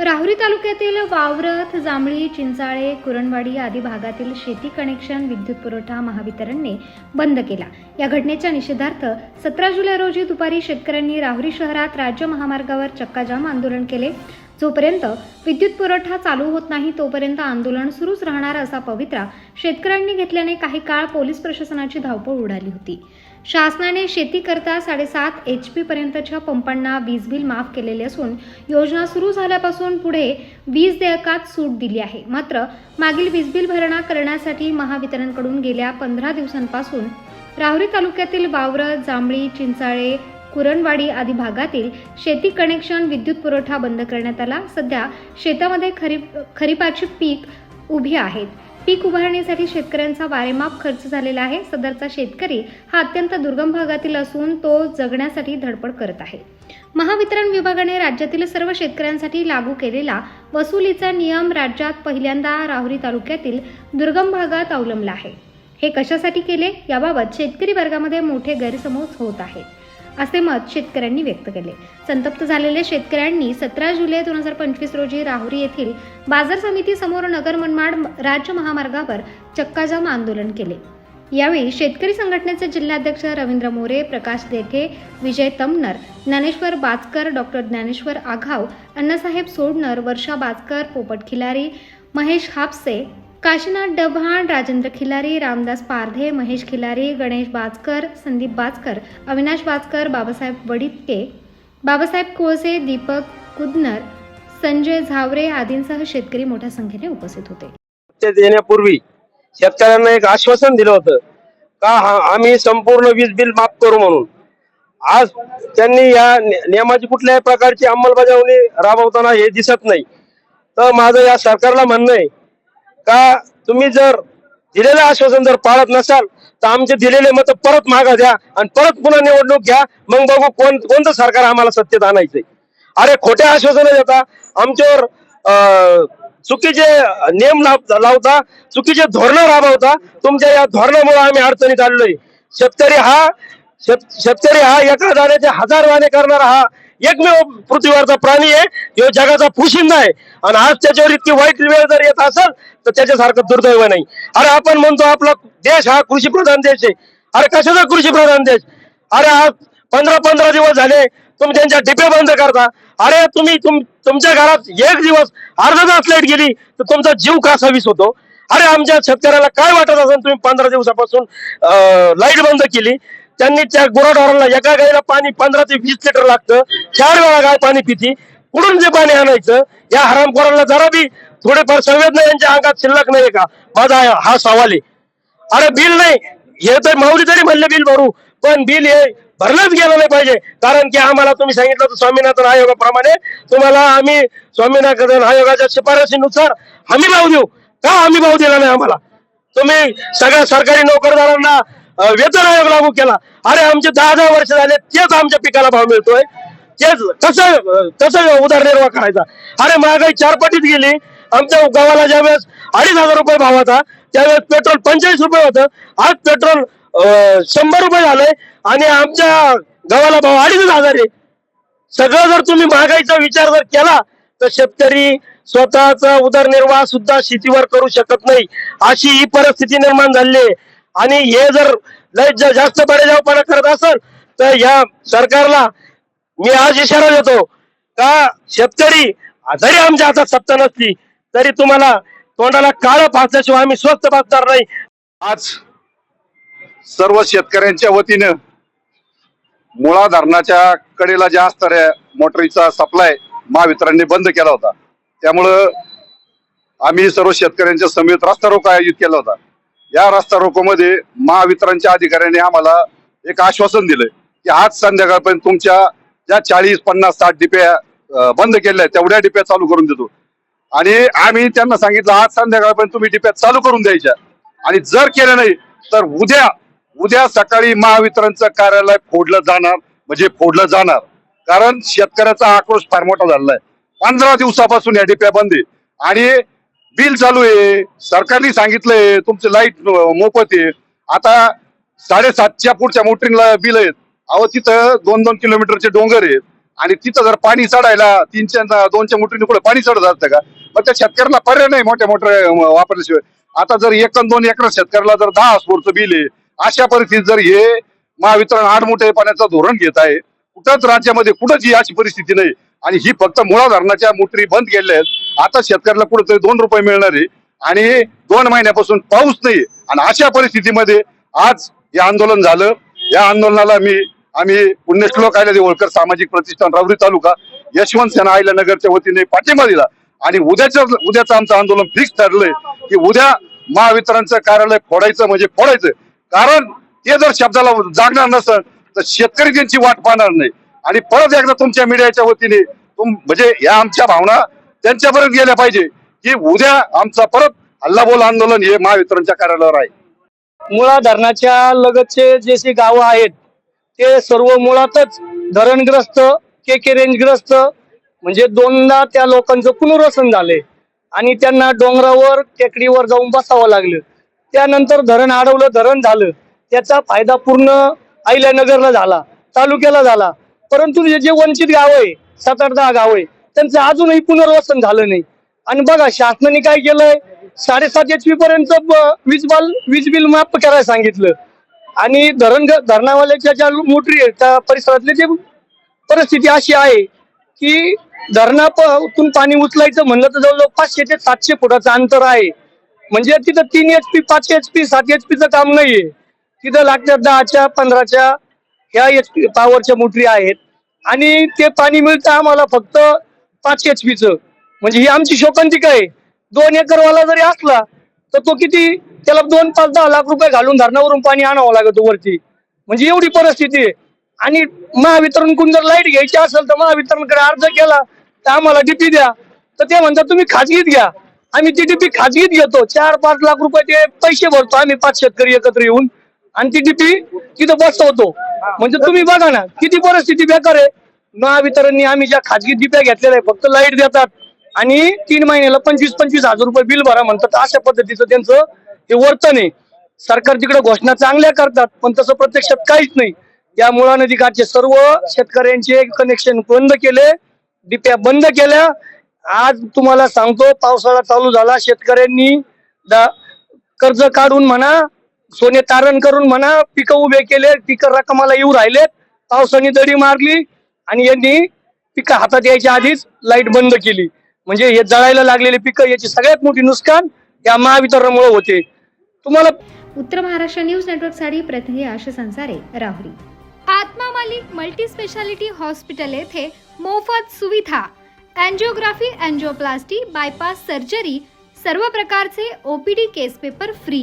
राहुरी तालुक्यातील वावरथ जांभळी चिंचाळे कुरणवाडी आदी भागातील शेती कनेक्शन विद्युत पुरवठा महावितरणने बंद केला. या घटनेच्या निषेधार्थ सतरा जुलै रोजी दुपारी शेतकऱ्यांनी राहुरी शहरात राज्य महामार्गावर चक्काजाम आंदोलन केले. जोपर्यंत विद्युत पुरवठा चालू होत नाही तोपर्यंत आंदोलन सुरूच राहणार असा पवित्रा शेतकऱ्यांनी घेतल्याने काही काळ पोलीस प्रशासनाची धावपळ उडाली होती. शासनाने शेतीकरता साडेसात एच पी पर्यंतच्या पंपांना वीज बिल माफ केलेले असून योजना सुरू झाल्यापासून पुढे वीज देयकात सूट दिली आहे. मात्र मागील वीज बिल भरणा करण्यासाठी महावितरणकडून गेल्या पंधरा दिवसांपासून राहुरी तालुक्यातील वावरं जांभळी चिंचाळे कुरणवाडी आदी भागातील शेती कनेक्शन विद्युत पुरवठा बंद करण्यात आला. सध्या शेतामध्ये खरीप खरीपाची पीक उभी आहेत. पीक उभारणीसाठी शेतकऱ्यांचा वारेमाप खर्च झालेला आहे. सदरचा शेतकरी हा अत्यंत दुर्गम भागातील असून तो जगण्यासाठी धडपड करत आहे. महावितरण विभागाने राज्यातील सर्व शेतकऱ्यांसाठी लागू केलेला वसुलीचा नियम राज्यात पहिल्यांदा राहुरी तालुक्यातील दुर्गम भागात अवलंबला आहे. हे कशासाठी केले? याबाबत शेतकरी वर्गामध्ये मोठे गैरसमज होत आहेत. असे मत शेतकऱ्यांनी व्यक्त केले. संतप्त झालेल्या शेतकऱ्यांनी सतरा जुलै दोन हजार पंचवीस रोजी राहुरी येथील बाजार समितीसमोर नगर मनमाड राज्य महामार्गावर चक्काजाम आंदोलन केले. यावेळी शेतकरी संघटनेचे जिल्हाध्यक्ष रवींद्र मोरे प्रकाश देठे विजय तमनर ज्ञानेश्वर बाचकर डॉक्टर ज्ञानेश्वर आघाव अण्णासाहेब सोडणर वर्षा बाचकर पोपट खिलारी महेश हापसे काशीनाथ डबहाण राजेंद्र खिलारी रामदास पारधे महेश खिलारी गणेश बाचकर संदीप बाचकर अविनाश बाचकर बाबासाहेब वडिटके बाबासाहेब कोळसे दीपक कुदनर संजय झावरे आदींसह शेतकरी मोठ्या संख्येने उपस्थित होते. देण्यापूर्वी शेतकऱ्यांना एक आश्वासन दिलं होतं. का हा- आम्ही संपूर्ण वीज बिल माफ करू म्हणून. आज त्यांनी या नियमाची कुठल्याही प्रकारची अंमलबजावणी राबवताना हे दिसत नाही. तर माझं या सरकारला म्हणणं आहे का तुम्ही जर दिलेलं आश्वासन जर पाळत नसाल तर आमचे दिलेले मत परत मागा द्या आणि परत पुन्हा निवडणूक घ्या. मग बघू कोण कोणतं सरकार आम्हाला सत्तेत आणायचंय. अरे खोटे आश्वासन देता. आमच्यावर अं, चुकीचे नियम लावता चुकीचे धोरणं राबवता. तुमच्या या धोरणामुळे आम्ही अडचणीत आलोय शेतकरी हा शेतकरी हा एका दाण्याचे हजार दाणे करणारा हा एकमेव पृथ्वीवरचा प्राणी आहे. जगाचा पुशिंदा आहे. आणि आज त्याच्यावर इतकी वाईट वेळ जर येत असेल तर त्याच्यासारखं दुर्दैव नाही. अरे आपण म्हणतो आपला देश हा कृषी प्रधान देश आहे. अरे कशाचा कृषी प्रधान देश? अरे आज पंधरा पंधरा दिवस झाले तुम्ही त्यांच्या डिपे बंद करता. अरे तुम्ही तुम तुमच्या घरात एक दिवस अर्धा तास लाइट गेली तर तुमचा जीव का वीस होतो? अरे आमच्या शेतकऱ्याला काय वाटत असेल तुम्ही पंधरा दिवसापासून लाइट बंद केली? त्यांनी त्या गुराढोरांना एका गाईला पाणी पंधरा ते वीस लिटर लागतं. चार वेळा गाय पाणी पिती. कुठून जे पाणी आणायचं? या हरामखोरांना जरा बी थोडेफार संवेदना यांच्या अंगात शिल्लक नाही का? माझा हा- सवाल आहे. अरे बिल नाही. हे तर माऊली तरी म्हणले बिल भरू. पण बिल हे भरलंच गेलं नाही पाहिजे. कारण की आम्हाला तुम्ही सांगितलं होतं स्वामीनाथन आयोगाप्रमाणे. तुम्हाला आम्ही स्वामीनाथन आयोगाच्या शिफारशीनुसार हमी भाव देऊ. का हमी भाव दिला नाही आम्हाला? तुम्ही सगळ्या सरकारी नोकरदारांना वेतन आयोग लागू केला. अरे आमचे दहा दहा वर्ष झाले तेच आमच्या पिकाला भाव मिळतोय. तेच कसं अं, कसं उदरनिर्वाह करायचा? अरे महागाई चारपटीत गेली. आमच्या गावाला ज्यावेळेस अडीच हजार रुपये भाव होता त्यावेळेस पेट्रोल पंचेचाळीस रुपये होतं. आज पेट्रोल शंभर रुपये झालंय आणि आमच्या गावाला भाव अडीच हजार आहे. सगळं जर तुम्ही महागाईचा विचार जर केला तर शेतकरी स्वतःचा उदरनिर्वाह सुद्धा शेतीवर करू शकत नाही. अशी ही परिस्थिती निर्माण झाली आहे. आणि हे जर लय जास्त बडेजावपणा करत असेल तर या सरकारला मी आज इशारा देतो का शेतकरी जरी आमच्या हातात सत्ता नसली तरी तुम्हाला तोंडाला काळं फासल्याशिवाय आम्ही स्वस्त बसणार नाही. आज सर्व शेतकऱ्यांच्या वतीनं मुळा धरणाच्या कडेला ज्या असणाऱ्या मोटरीचा सप्लाय महावितरणने बंद केला होता. त्यामुळं आम्ही सर्व शेतकऱ्यांच्या समेत रस्ता रोको आयोजित केला होता. या रस्ता रोकोमध्ये महावितरणच्या अधिकाऱ्यांनी आम्हाला एक आश्वासन दिलंय की आज संध्याकाळपर्यंत तुमच्या ज्या चाळीस पन्नास साठ डिप्या बंद केल्या आहेत, तेवढ्या डिप्या चालू करून देतो. आणि आम्ही त्यांना सांगितलं आज संध्याकाळपर्यंत तुम्ही डिप्या चालू करून द्यायच्या. आणि जर केलं नाही तर उद्या उद्या सकाळी महावितरणचं कार्यालय फोडलं जाणार म्हणजे फोडलं जाणार. कारण शेतकऱ्याचा आक्रोश फार मोठा झालेला आहे. पंधरा दिवसापासून या डिप्या बंद आहे. आणि बिल चालू आहे. सरकारने सांगितलंय तुमचे लाइट मोफत आहे. आता साडेसातच्या पुढच्या मोटरिंगला बिल आहेत. अहो तिथं दोन दोन किलोमीटरचे डोंगर आहेत. आणि तिथं जर पाणी चढायला तीनच्या दोनच्या मोटरीने कुठे पाणी चढत जात का? मग त्या शेतकऱ्याला पर्याय नाही मोठ्या मोठ्या वापरल्याशिवाय. आता जर एक दोन एकर शेतकऱ्याला जर दहा स्फोरचं बिल आहे अशा परिस्थितीत जर हे महावितरण आठ मोठ्या पाण्याचं धोरण घेत आहे कुठंच राज्यामध्ये कुठंच ही अशी परिस्थिती नाही. आणि ही फक्त मुळा धरणाच्या मोटरी बंद केल्या आहेत. आता शेतकऱ्याला कुठेतरी दोन रुपये मिळणार आहे. आणि दोन महिन्यापासून पाऊस नाही. आणि अशा परिस्थितीमध्ये आज हे आंदोलन झालं. या आंदोलनाला मी आम्ही पुण्यश्लोक आयला होळकर सामाजिक प्रतिष्ठान रावरी तालुका यशवंत सेना आयला नगरच्या वतीने पाठिंबा दिला. आणि उद्याच्या उद्याचं आमचं आंदोलन फिक्स ठरलंय की उद्या महावितरणचं कार्यालय फोडायचं म्हणजे फोडायचं. कारण ते जर शब्दाला जागणार नसेल तर शेतकरी त्यांची वाट पाहणार नाही. आणि परत एकदा तुमच्या मीडियाच्या वतीने तुम म्हणजे या आमच्या भावना त्यांच्यापर्यंत गेल्या पाहिजे की उद्या आमचा परत हल्लाबोल आंदोलन हे महावितरणच्या कार्यालयावर आहे. मुळा धरणाच्या लगतचे जे जे गावं आहेत ते सर्व मुळातच धरणग्रस्त के के रेंजग्रस्त म्हणजे दोनदा त्या लोकांचं पुनर्वसन झाले. आणि त्यांना डोंगरावर टेकडीवर जाऊन बसावं लागलं. त्यानंतर धरण अडवलं धरण झालं. त्याचा फायदा पूर्ण अहिल्यानगरला झाला तालुक्याला झाला. परंतु हे जे वंचित गाव आहे सात आठ दहा गाव आहे त्यांचं अजूनही पुनर्वसन झालं नाही. आणि बघा शासनाने काय केलंय? साडेसात एच पी पर्यंत वीज बाल वीज बिल माफ करायला सांगितलं. आणि धरण धरणावाल्याच्या ज्या मोटरी आहेत त्या परिसरातली जी परिस्थिती अशी आहे की धरणातून पाणी उचलायचं म्हणलं तर जवळजवळ पाचशे ते सातशे फुटाचं अंतर आहे. म्हणजे तिथं तीन एच पी पाच एच पी सात एच पीचं काम नाहीये. तिथं लागतात दहाच्या पंधराच्या ह्या एच पी पॉवरच्या मोटरी आहेत. आणि ते पाणी मिळतं आम्हाला फक्त पाच एच पीचं म्हणजे ही आमची शोकांतिका आहे. दोन एकरवाला जरी असला तर तो किती त्याला दोन पाच दहा लाख रुपये घालून धरणावरून पाणी आणावं लागतं वरती. म्हणजे एवढी परिस्थिती आहे. आणि महावितरणकडून जर लाइट घ्यायची असेल तर महावितरणकडे अर्ज केला तर आम्हाला डीपी द्या. तर ते म्हणतात तुम्ही खाजगीत घ्या. आम्ही ती डीपी खाजगीत घेतो. चार पाच लाख रुपये ते पैसे भरतो आम्ही पाच शेतकरी एकत्र येऊन. आणि ती डीपी तिथं बसवतो म्हणजे तुम्ही बघा ना किती परिस्थिती बेकार आहे. महावितरणनी आम्ही ज्या खाजगी डिप्या घेतलेल्या आहे फक्त लाइट देतात. आणि तीन महिन्याला पंचवीस पंचवीस हजार रुपये बिल भरा म्हणतात. अशा पद्धतीचं त्यांचं हे वर्तन आहे. सरकार तिकडे घोषणा चांगल्या करतात पण तसं प्रत्यक्षात काहीच नाही. या मुळा नदीकाठचे सर्व शेतकऱ्यांचे कनेक्शन बंद केले. डिप्या बंद केल्या. आज तुम्हाला सांगतो पावसाळा चालू झाला. शेतकऱ्यांनी कर्ज काढून म्हणा सोने तारण करून म्हणा पिकं उभे केले पिकं रकमाला येऊ राहिलेत. पावसाने दडी मारली आणि यांनी पिकं हातात यायच्या आधीच लाइट बंद केली. म्हणजे हे जळायला लागलेले पिकं याची सगळ्यात मोठी नुकसान या महावितरणामुळे होते. तुम्हाला उत्तर महाराष्ट्र न्यूज नेटवर्कसाठी प्रतिनिधी आशा संसारे राहुरी. आत्मा मालिक मल्टी स्पेशालिटी हॉस्पिटल येथे मोफत सुविधा अँजिओग्राफी अँजिओप्लास्टी बायपास सर्जरी सर्व प्रकारचे OPD case paper free